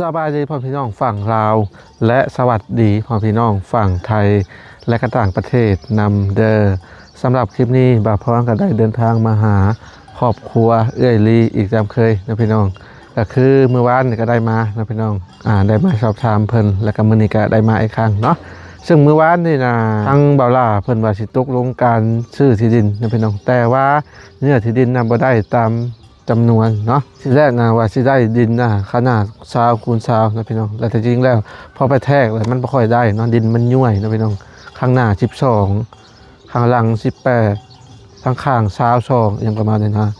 สบายดีพ่อพี่น้องฝั่งลาว และสวัสดีพ่อพี่น้องฝั่งไทยและก็ต่างประเทศนำเดอสำหรับคลิปนี้บาพร้อมก็ได้เดินทางมาหาครอบครัวเอื้อยลีอีกจำเคยนะพี่น้องก็คือเมื่อวานก็ได้มานะพี่น้องอ่าได้มาสอบถามเพิ่นแล้วก็มื้อนี้ก็ได้มาอีกครั้งเนาะซึ่งเมื่อวานนี่นะทางเบาล่าเพิ่นว่าสิตกลงการซื้อที่ดินนะพี่น้องแต่ว่าเนื้อที่ดินนำบ่ได้ตาม จำนวนเนาะที่แรกนะว่าสิได้ดินนะขนาด20คูณ20นะพี่น้องแต่จริงแล้วพอไปแทกแล้วมันไม่ค่อยได้เนาะดินมันย่วยนะพี่น้องข้างหน้า12ข้างหลัง18ข้างข้างซาวสอย่างประมาณนี้นะ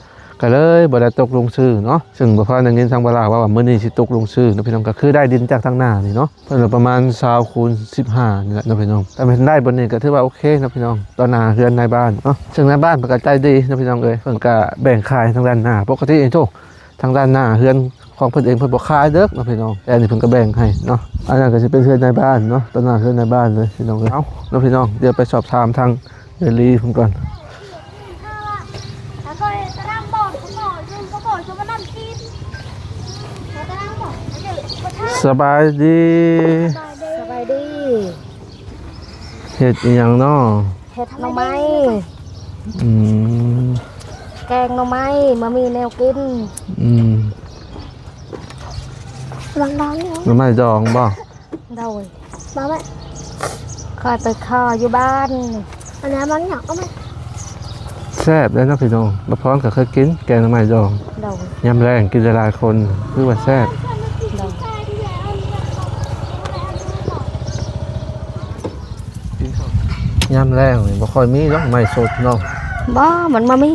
ก็เลยบ่ได้ตกลงซื้อเนาะซึ่งบ่พอได้ยินทางบลาว่าว่ามื้อนี้สิตกลงซื้อนะพี่น้องก็คือได้ดินจากทางหน้านี่เนาะเพิ่นประมาณ20คูณ15นี่แหละเนะพี่น้องแต่มันได้บนนี้ก็ถือว่าโอเคนะพี่น้องตอนหน้าเฮือนในบ้านเนาะซึ่งในบ้านเพิ่นก็ใจดีนะพี่น้องเอ้ยเพิ่นก็แบ่งขายทางด้านหน้าปกติเองโตทางด้านหน้าเฮือนของเพิ่นเองเพิ่นบ่ขายเด้อนะพี่น้องแต่นนี้เพิ่นก็แบ่งให้เนาะอันนั้นก็สิเป็นเฮือนในบ้านเนาะตอนหน้าเฮือนในบ้านเลยพี่น้องเอ้านะพี่น้องเดี๋ยวไปสอบถามทางเดลีเพิ่นก่อน สบายดีำสบายดีเฮ็ดอีหยังเนาะเห็ดหน่อไม้อืมแกงหน่อไม้มามีแนวกินอืมลังดังเนี่ยน้ำไม้ดองบ่โดยมาไหมคอยไปคออยู่บ้านอันนี้มันอยากเอาไหมแซ่บเลยเนาะพี่น้องมาพร้อมกับเคยกินแกงน้ำไม้ดองโดยยำแรงกินหลายๆคนคือว่าแซ่บ โดย ยำแรงนี่บ่ค่อยมีดอกไม้สดเนาะบ่มันมามี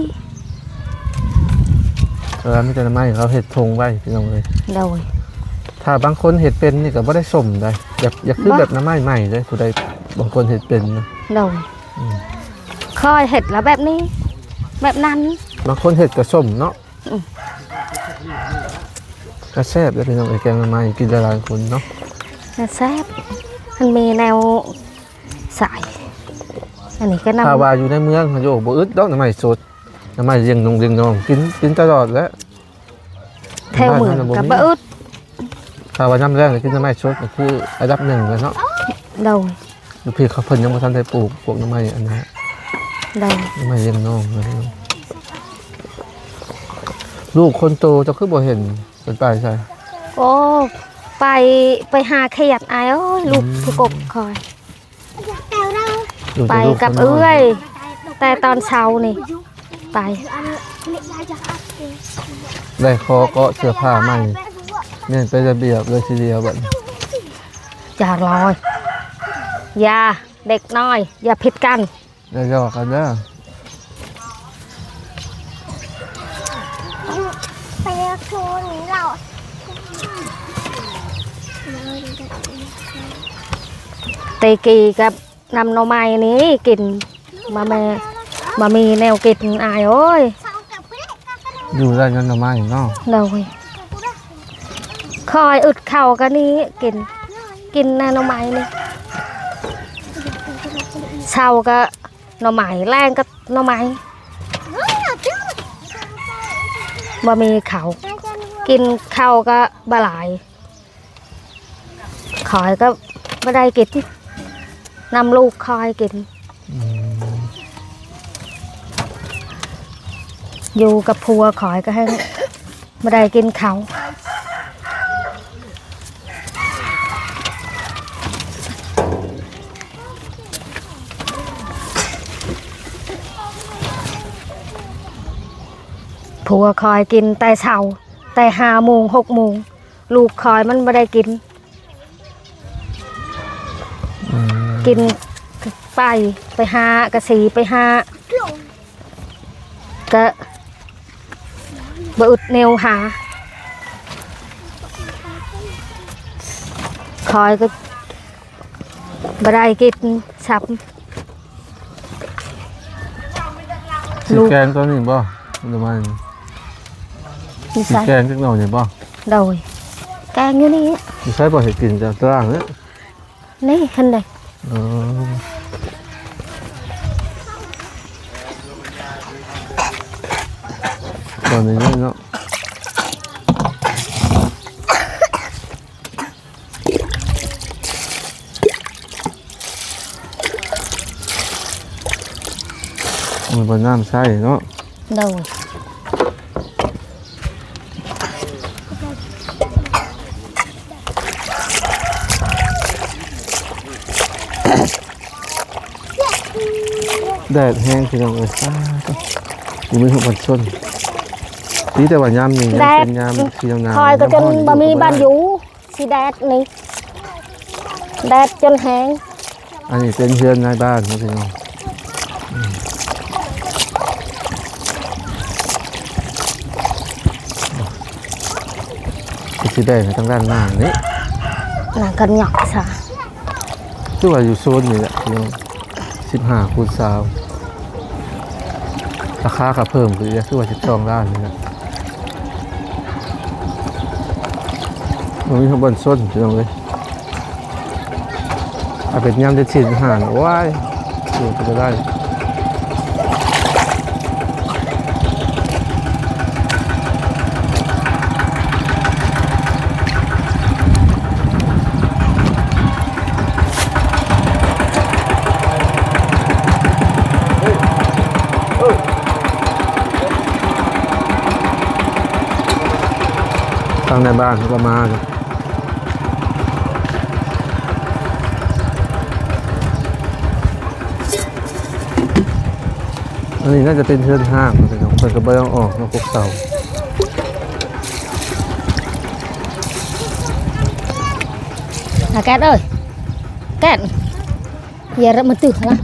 เออมีแต่น้ำไม้เขาเฮ็ดทงไว้พี่น้องเลยโดยถ้าบางคนเฮ็ดเป็นนี่ก็บ่ได้สมได้อยากอยากคือบ่แบบน้ำไม้ใหม่เลยผู้ใดบางคนเฮ็ดเป็นนะโดยคอยเห็ดแล้วแบบนี้ แบบนั้นบางคนเฮ็ดก็สมเนาะอืมก็แซ่บเลยพี่น้องเอ้ยแกงน้ำไม้กินหลายๆคนเนาะน่ะแซ่บมันมีแนวสาย อันนี้ก็นำถ้าว่าอยู่ในเมืองเขาโยกบ่อึดดอกน้ำไม้สดน้ำไม้เลี้ยงนงเลี้ยงน้องกินกินตลอดแหล้วแถวเมืองกับบะอึดถ้าว่าน้ำแรงก็กินน้ำไม้สดก็คืออันดับหนึ่งเลยเนาะโดยอยู่พี่เขาเพิ่นยังบ่ทันได้ปลูกพวกน้ำไม้อันนี้โดยน้ำไม้เลี้ยงน้องนะพี่น้องลูกคนโตเจะคือบ่เห็นเป็นไปใช่ โอ้ไปไปหาเขียดอายโอ้ยลูกผู้กบคอยแก้วเราอยู่ ไปแต่ลูกกับคนน้เอื้อย แต่ตอนเช้านี่ ไปอันนี้เล็กยายจะอัดเองได้คอเกาะเสื้อผ้าใหม่เนี่ยเป็นระเบียบเลยทีเดียวแบบนี้อย่าลอยอย่าเด็กน้อย อย่าผิดกันได้ยอกกันเด้อไปโชว์นี้เราเตกีกับ นำหน่อไม้นี้กินมาแม่มามีแนวกินอายโอ้ยเศร้ากับเพื่อนกันกันอยู่ได้ยันหน่อไม้เนาะเลยคอยอึดเข่ากันนี้กินกินแนวหน่อไม้นี่เช้าก็หน่อไม้แรงก็หน่อไม้บ่มีเขาวกินข้าวก็บหลายคอยก็ไม่ได้กิน นำลูกคอยกิน อยู่กับผัวคอยก็ให้ไม่ได้กินเขาผัวคอยกินแต่เช้าแต่ห้าโมงหกโมงลูกคอยมันไม่ได้กิน กินไปไปหากระสีไปหาก็บอึดแนวหาคอยก็บได้กินฉับสิลูกแกงตัวนี้บ่หน่อไม้นิสิสัยแกงจักหน่อยนี่บ่โดยแกงอยู่นี่สิใช้บ่ให้กินจากตารางเนี่ยนี่เห็นเล Đó. Rồi mình lên nó Mình vẫn làm sai nó Đâu rồi แดดแห้งพี่น้องเอ้ยฟ้าก็อยู่ไม่หัวบันชนดีแต่ว่ายามนี่ยังแดดเป็นยามที่ยามหนาวคอยก็จนยามร้บ่มีก็บ้านอยู่สิแดดนี่แดดจนแห้งอันนี้เป็นเพื่อนในบ้านนะพี่น้องอืมก็สิได้ในทางด้านหน้านี่น่ะก็หยอกซะคือว่าอยู่โซนนี่แหละพี่น้อง สิบห้าคูณสาวราคาก็เพิ่มขึ้นเยอะซื้อว่าสิบสองล้านนี่แหละมันมีข้างบนส้นพี่น้องเลยอาเป็นย่ำจะฉีดห่านว้ายอยู่ก็ได้ ทางในบ้านเขาก็มาเลยอันนี้น่าจะเป็นเพื่อนห้างนะพี่น้องเพื่อนก็ไม่ต้องออกนอกพวกเสาอะแกดเอ้ยแกดอย่าระมาตึกนะ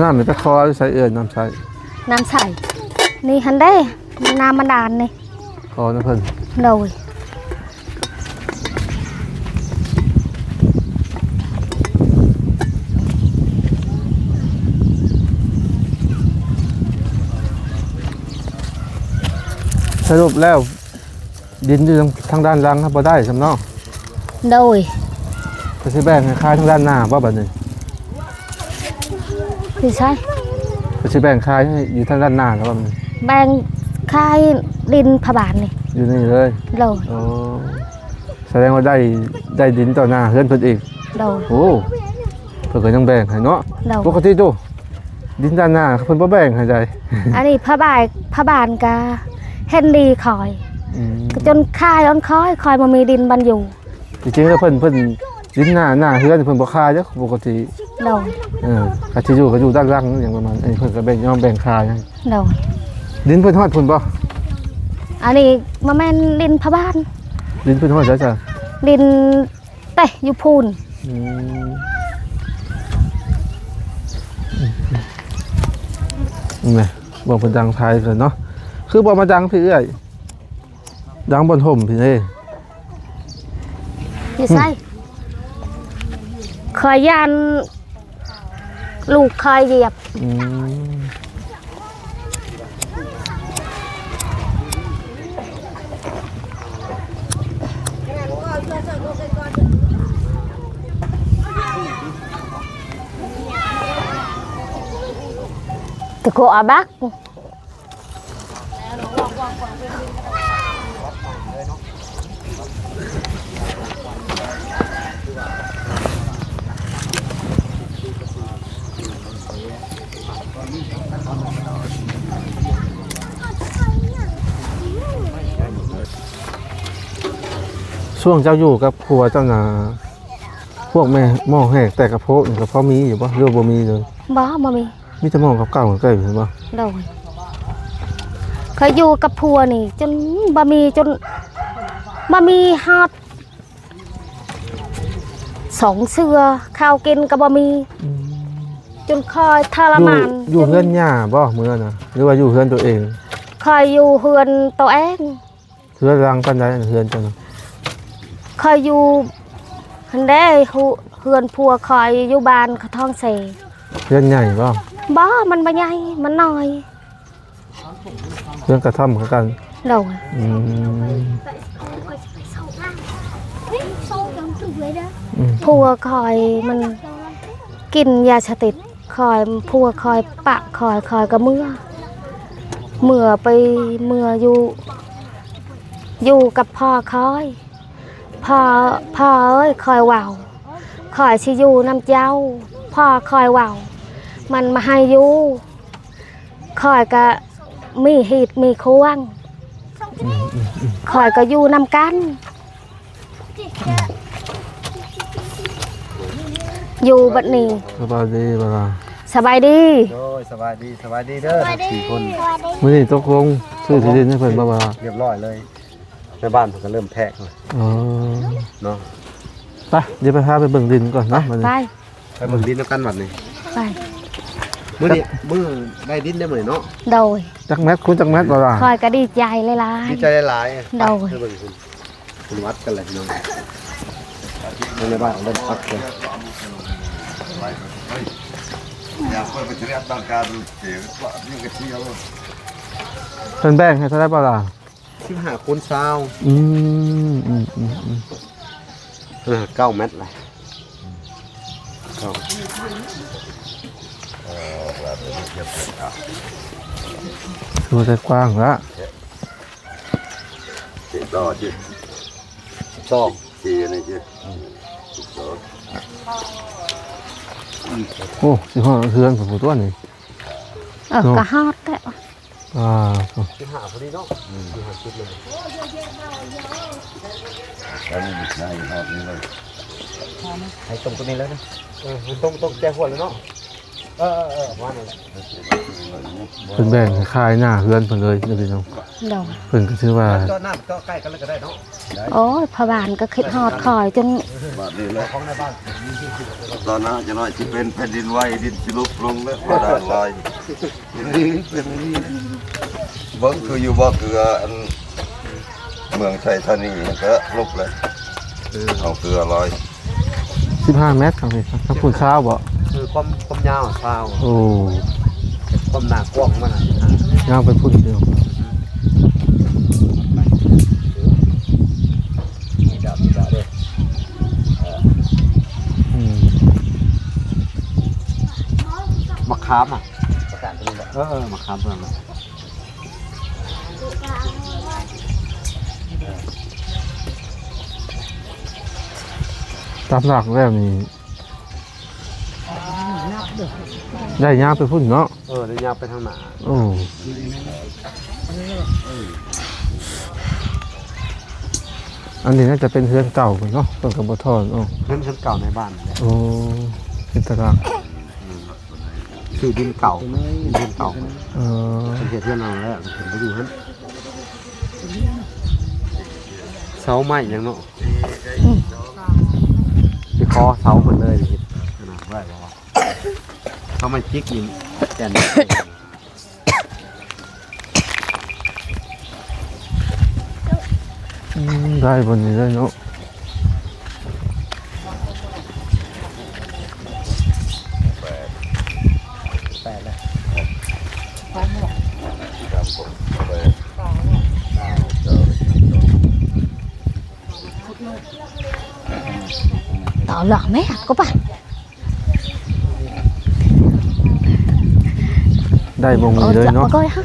น้ำมันตะคอใส่เอื่อนน้ำใส่น้ำใส นี่ฮันเด้น้ำมันดานนี่คอนะเพิ่นโดยสรุปแล้ว ดินอยู่ทางด้านหล่างครับพอได้สำเนาะโดยก็สิแบ่งให้ค่ายทางด้านหน้าว่าแบบนี้คือใช่ก็สิแบ่งค่ายให้อยู่ทางด้านหน้าแล้วว่ามัน แบ่งค่ายดินพบานนี่อยู่นี่เลยโดยอ๋อแสดงว่าได้ได้ดินต่อหน้าเพื่อนเพิ่นอีกโดยโอ้เพิ่นก็ยังแบ่งให้เนาะโดยปกติดูดินด้านหน้าเพิ่นบ่แบ่งให้ได้อันนี้พระบายพระบานกาเฮนดีคอยอืมจนค่ายอ้อนคอยคอยมามีดินบันอยู่จริงๆแล้วเพิ่นเพิ่นดินหน้าหน้าเฮือนเพิ่นบ่คายเด้อปกติโดยเออก็สิอยู่ก็อยู่ด้านหล่างอย่างประมาณอันนี้เพิ่นก็แบ่งยอมแบ่งคายให้โดย ดินเพิ่นฮอดพุ่นบ่อันนี้มาแม่นดินพระบานดินเพิ่นฮอดจ้ะจ้ะดินเตะอยู่พูนอืมนี่แหละบ่เพิ่นดังทายเพิ่นเนาะคือบ่มาดังพี่เอ้ยดังบนห่มพี่เอ้ยอยู่ไส้คอยยันลูกคอยเหยียบอืม ตะโกอาบักช่วงเจ้าอยู่กับผัวเจ้านาพวกแม่หม้อแหกแต่กระเพาะนี่กระเพาะมีอยู่บ่หรือว่าบ่มีเลยบ่มามี มีแต่หม้อกับเก่าๆใกล้ๆเห็นบ่โดยเคยอยู่กับผัวนี่ จนบะมีจนบะมีฮอดสองเสือข้าวกินกับบะมี จนคอยทรอยู่มานอยู่จเฮือนย่าบ่มื้อน่ะหรือว่าอยู่เฮือนตัวเองคอยอยู่เฮือนตัวเองเฮือนรังปานใดเฮือนเจ้าน่ะคอยอยู่คันได้หูเฮือนผัวคอยอยู่บ้านเขาท้องเส เฮือนใหญ่บ่ บ่มันบ่ใหญ่มันน้อยเฮือนกระท่อมคือกันโดยอืม sâu trong tủ vậy đó อืมผัวคอยมันกินยาชติดคอยผัวคอยปะคอยคอยกับเมื่อเมื่อไปเมื่ออยู่ อยู่กับพ่อคอยพ่อพ่อเอ้ยคอยว่าวคอยชิอยู่น้ำเจ้า พ่อคอยเว้า มันมาให้อยู่คอยก็มีหีดมีควงคอยก็อยู่นำกัน อยู่บัดนี้สบายดีบ่ล่ะสบายดีโอ้ยสบายดีสบายดีเด้อทั้งสี่คนมื้อนี้ตกลงซื้อที่ดินให้เพิ่นบ่บ่ล่ะเรียบร้อยเลยแม่บ้านผมก็เริ่มแพะแล้วอ๋อเนาะไปเดี๋ยวไปพาไปเบิ่งดินก่อนเนาะมื้อไปนี้ไปเบิ่งดินแล้วกันบัดนี้ไป มื้อนี้มื้อได้ดินได้มื้อนี้เนาะโดยจักแมทคุณจักแมทบ่ล่ะคอยก็ดีใจหลายดีใจหลายๆโดย ไปเบิ่งคุณคุณวัดกันเลยพี่น้องในบ้านเริ่มพักเลย Ja, poi per tirare dal caso, io che sia allora. เพิ่นแบ่งให้เท่าไหร่บ่ล่ะสิบห้าคูณเช้าอืมอืมอืมอืมเออเก้าเมตรเลยเก้า ถือว่กว้างละ Sì, no, sì, สอง sì, ne sì. So. โอ้สิฮอดเฮือนผมตัวนี้ๆเออโน่ก็ฮอดแต่อ่าสิบห้าพอดีเนาะสิบห้าชุดเลย Dai, dai, no, no, no. ให้ตรงตัวนี้แล้วนะเออตรงตรงแจ้หัวเลยเนาะ เออเออว่านั่นแหละเพิ่นแบ่งให้คายหน้าเฮือนเพิ่นเลยเดี๋ยวพี่น้องโดยเพิ่นก็ชื่อว่าจอดหน้าจอดใกล้กันเลยก็ได้เนาะโอ้ยพอบานก็คิดฮอดคอยจน Ma di là, ของในบ้าน donna, che noi ci pen per di vai di sviluppo lungo, ma da sai. Ini, ini. Vâng, cứ yêu bác cứ ăn mường chạy thân đi, cái lúc này. เอาเกลือลอย15เมตรครับพี่ครับถ้าคุณเช้าบ่ คือความความยาวเท้าโอ้ความหนากว้างมันอะย่างไปพุ่นเดียวมีดาบมีดาบด้วยอืมมะขามอะเออเออมะขามเพื่อนมันตามหลักแล้วนี่ ได้ย่างไปพุ่นเนาะเออเดี๋ยวยาวไปทางหนาโอ้อันนี้น่าจะเป็นเฮือนเก่าเพิ่นเนาะต้นกระบทอนโอ้เพื่อนชั้นเก่าในบ้านเนี่ยโอ้เป็นตารางคือดินเก่าดินเก่าเออเป็นเหตุเพื่อนเราแล้วเห็นไปอยู่ฮั่นเสาไม้ยังเนาะไปคอเสาหมดเลยเห็นขนาดไรบอกว่า เสาไม้จิกยิงแกนอืมได้บนนี้ได้เนาะแปดเลยต่อหลอกแม่ก็ป่ะ ได้บงเอนี้อเลยจับเนาะมาก้อยฮะ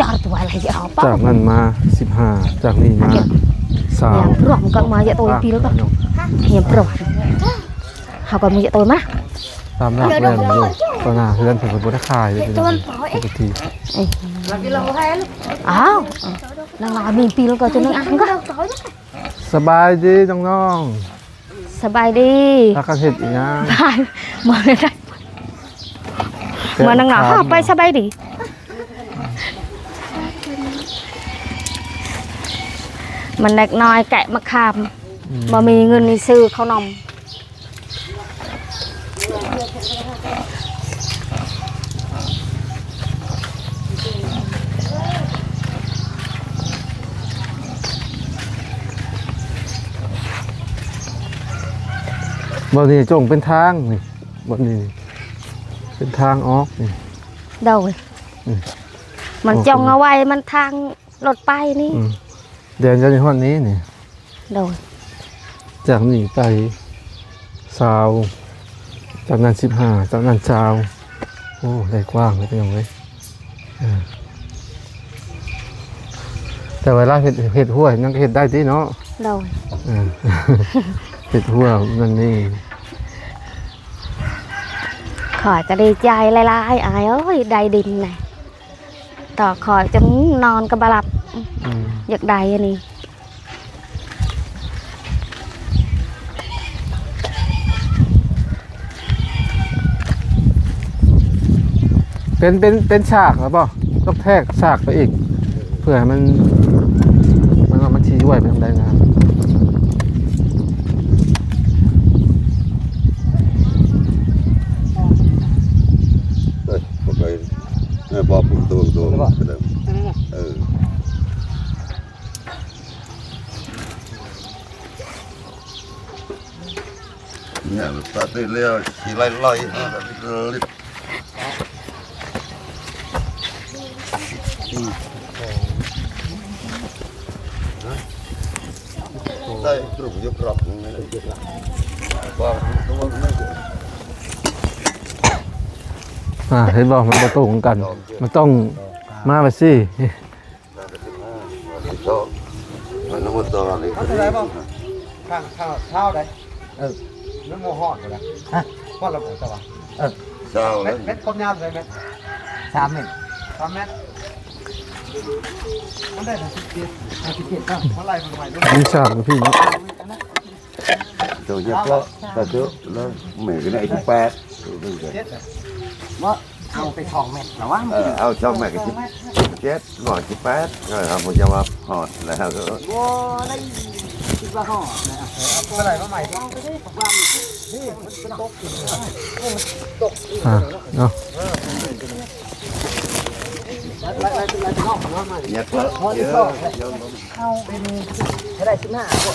จอดตัวอะไรจะเอาเปล่าจากนั้นมา15จากนี้มาสาเนี่วยพร้อมกันมาจะตัวปีแล้วก็เหียพร้อมเขาก็มีจะตัวมาตามหลักแล้วนี่อยู่ตอนหน้าเฮือนเพิ่นก็บ่ได้ขายเลยพี่น้องปกติอ้าวนางลามีปีแล้วก็จะนึกอ่างก็สบายดีน้องสบายดีๆถ้ากันเฮ็ดอีหยังบายมาเลย ได้มานางลาห้าไปสบายดีมันเล็กน้อยแกะมะขามมามีเงินนี่ซื้อข้าวนมบ่นี่จงเป็นทางนี่บ่นี่ เป็นทางออกนี่ เดาเว้ยอืมมันโอเคจองเอาไว้มันทางรถไปนี่อืม เดินจากในห้องนี้นี่ เดาเว้ยจากนี่ไปซาวจากนั้นสิบห้าจากนั้นซาวโอ้ได้กว้างเลยเป็นยังไงอ่าแต่เวลาเห็ดเห็ดหัวนั่นก็เห็ดได้ที่เนาะเดาเว้ยอ่า เห็ดหัวนั่นนี่ ขอยก็ดีใจหลายๆอายเอ้ยได้ดินน่ะต่อขอยจนนอนก็บหลับอืมอยากได้อันนี้เป็นเป็นเป็นฉากแล้วป่ะต้องแทรกฉากไปอีกเพื่อให้มันมันมันชี้ไหวไปทางใดงาน เอ้ยบ่เคยแม่ บอกผมตัวตัวก็ได้เออเนี่ยตัดได้แล้วสิไล่ไล่เอาแบบนี้ลิบได้ตรุกยกรับนี่นะยกรับบอกตัวไม่เกิด อ่าเห็นบอกมันประตูของกัน มันต้องมาไปสิมันน้ำมันตัวอะไรเอาเท่าไรบ้างข้างข้างเท้าได้เออน้ำโมหอดเลยนะฮะหอดระเบิดตัวเช้าเม็แล้ดเม็ดความยาวเลยเม็ดสามเม็ดสามเม็ดมันได้ถึงสิบเจ็ดสิบเจ็ดครับเท่าไหร่มันใหม่ด้วยมีฉากกับพี่เนาะตัวยักษ์แล้วแต่เจอะแล้วเหม่กันไอ้ที่แปดเจ็ด ว่าเอาไปสองเม็ดหรอวะเออเอาช่องแม่กันที่เจ็ดหน่อยที่แปดก็ทำมันจะมาหอดแล้วก็ว้าได้คิดว่าห่อนะเท่าไหร่มาใหม่ก็นี่มันตกอ่าเนาะไล่ไล่ไล่ไปนอกหัวใหม่ยักษ์แล้วเยอะเข้าเป็นเท่าไหร่สิบห้าก็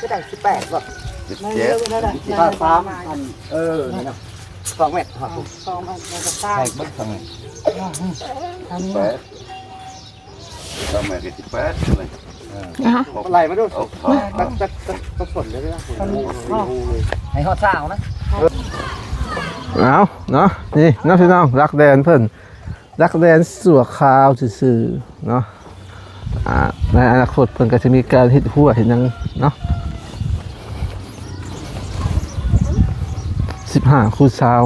ก็ได้สิบแปดก็สิบเจ็ดสามสามอันเออนี่นะ สองเม็ดครับผมสองเม็ดแล้วก็ใต้ใช่บ้างทำไมแปดทำไมกันที่แปดเลยไหลมาดูเอาพอตัดตัดตัดตัดฝนเลยนะให้เขาเช้านะเอาเนาะนี่น้องพี่น้องรักแดนเพิ่นรักแดนสัวขาวซื่อๆเนาะอ่าในอนาคตเพิ่นก็จะมีการเฮ็ดหัวเห็นหยังเนาะ สิบห้าคูณซาว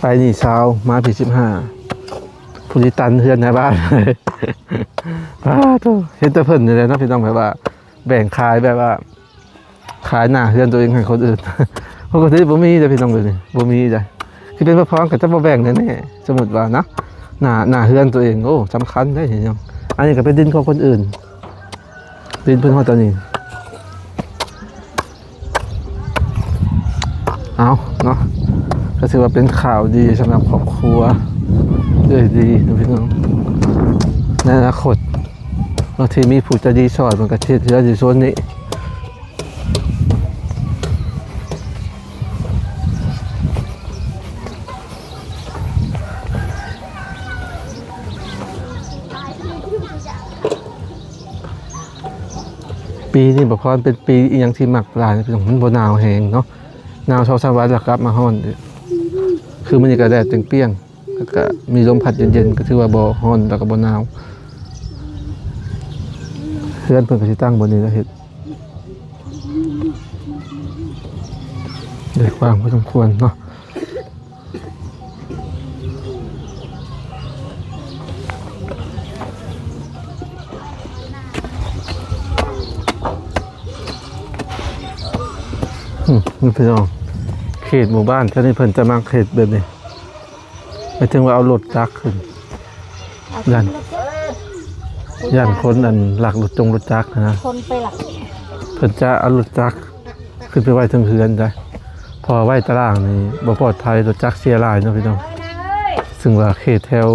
ไปนี่ซาวมาพี่สิบห้าผู้ที่ตันเฮือนในบ้านเลยอ้าโตเห็นแต่เพิ่นนี่แหละเนะพี่น้องแบบว่า แบ่งขายแบบว่า ขายหน้าเฮือนตัวเองให้คนอื่นปกติบ่มีแต่พี่น้องเลยนี่บ่มีจ้ะคือเป็นพ่อพ้องก็จะบ่แบ่งแน่ๆสมมุติว่านะหน้าหน้าเฮือนตัวเองโอ้สำคัญได้เห็นยังอันนี้ก็เป็นดินของคนอื่น ดินเพิ่นฮอดตอนนี้ เอาเนาะก็ถือว่าเป็นข่าวดีสำหรับครอบครัวเลยดีนะพี่น้องในอนาคตบางทีมีผู้จะดีสอนมันก็เชื่อเชื่ออยู่โซนนี้ปีนี้บอกว่าเป็นปีอีหยังที่หมักหลายพี่น้องมันบ่หนาวแหงเนาะ หนาวชาวสวัสดิ์แล้วกลับมาฮ้อน คือมันนี่ก็แดดเปรี้ยงแล้วก็มีลมพัดเย็นๆก็ถือว่าบ่ฮ้อนแล้วก็บ่หนาวเพื่อนเพิ่นก็สิตั้งบนนี้แล้วเห็ดได้กวางพอสมควรเนาะ นี่พี่น้องเขตหมู่บ้านเท่านี้เพิ่นจะมาเขตแบบนี้หมายถึงว่าเอารถจักรขึ้นยันย่านคนอันหลักรถจงรถจักรนะคนไปหลักเพิ่นจะเอารถจักรขึ้นไปไว้เทึงเฮือนจ้ะพอไว้ตารางนี่บ่ปลอดภัยรถจักรเสียหลายเนาะพี่น้องซึ่งว่าเขตแถว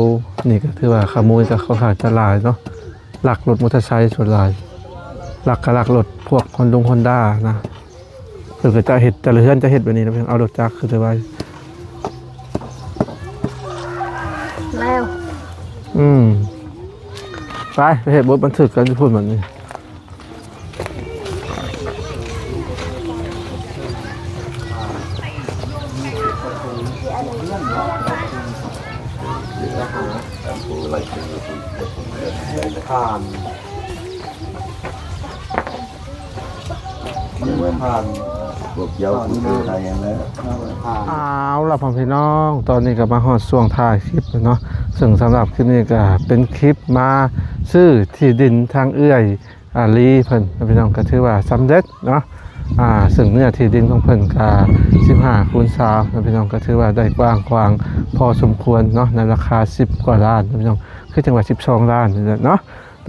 นี่ก็ถือว่าขโมยก็ค่อนข้างจะหลายเนาะหลักรถมอเตอร์ไซค์ส่วนหลายหลักก็หลักรถพวกฮอนดงฮอนด้านะเพิ่นก็จะเห็ดแต่ละเฮือนจะเห็ดแบบนี้นะเพิ่นเอาดอกจักรขึ้นไปแล้ว อืมไปไปเห็ดบดบันทึกกันจะพูดแบบนี้ เอาล่ะพ่อพี่น้อง ตอนนี้ก็มาฮอดช่วงท้ายคลิปเนาะซึ่งสำหรับคลิปนี้ก็เป็นคลิปมาซื้อที่ดินทางเอื้อยอาลีเพิ่นพี่น้องก็ถือว่าสำเร็จเนาะอ่าซึ่งเนื้อที่ดินของเพิ่นก็15คูณ3พี่น้องก็ถือว่าได้กว้างขวางพอสมควรเนาะในราคา 10 กว่าล้านพี่น้องคือจังหวัด12 ล้านเนาะ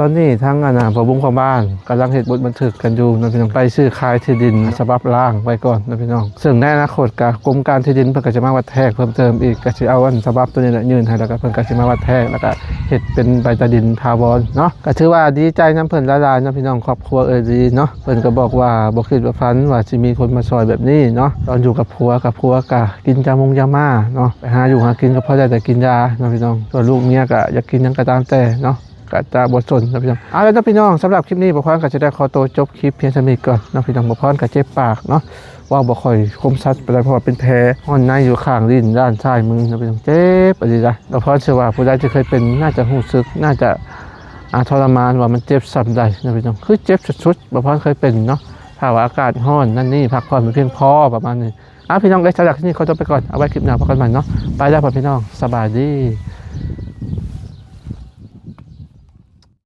ตอนนี้ทั้งอาณาประบุงของบ้านกำลังเหตุบทบันทึกกันอยู่นะพี่น้องไปซื้อขายที่ดินฉบับล่างไว้ก่อนนะพี่น้องซึ่งในอนาคตกับกรมการที่ดินเพิ่นก็จะมาวัดแทกเพิ่มเติมอีกก็จะเอาอันฉบับตัวนี้แหละยื่นให้แล้วก็เพิ่นก็จะมาวัดแทกแล้วก็เฮ็ดเป็นใบตาดินทาวรเนาะก็ถือว่าดีใจน้ำเพิ่นละลายนะพี่น้องครอบครัวเอยดีเนาะเพิ่นก็บอกว่าบ่คิดว่าฝันว่าสิมีคนมาซอยแบบนี้เนาะตอนอยู่กับผัวกับผัวก็กินจามงยาม่าเนาะไปหาอยู่หากินก็พอได้แต่กินยาเนะพี่น้องส่วนลูกเมียก็อยากกินหยังก็ตามแต่เนาะ ก็จะบทสนนะพี่น้องเอาแล้วนะพี่น้องสำหรับคลิปนี้บอพรก็จะได้ขอตัวจบคลิปเพียงเท่านี้ก่อนนะพี่น้องบอพรก็เจ็บปากเนาะว่าบ่ค่อยคมชัดไปเลยเพราะว่าเป็นแผลห่อนในอยู่ข้างลิ้นด้านซ้ายมือนะพี่น้องเจ็บอะไรจ้ะบอพรเชื่อว่าผู้ใดที่เคยเป็นน่าจะรู้สึกน่าจะอาทรมานว่ามันเจ็บสับใดนะพี่น้องคือเจ็บสุดๆบอพรเคยเป็นเนาะถ้าว่าอากาศร้อนนั่นนี่พักผ่อนเพียงพอประมาณนี้อะพี่น้องได้สำหรับที่นี่ขอตัวไปก่อนเอาไว้คลิปหน้าพบกันใหม่เนาะไปแล้วพี่น้องสบายดี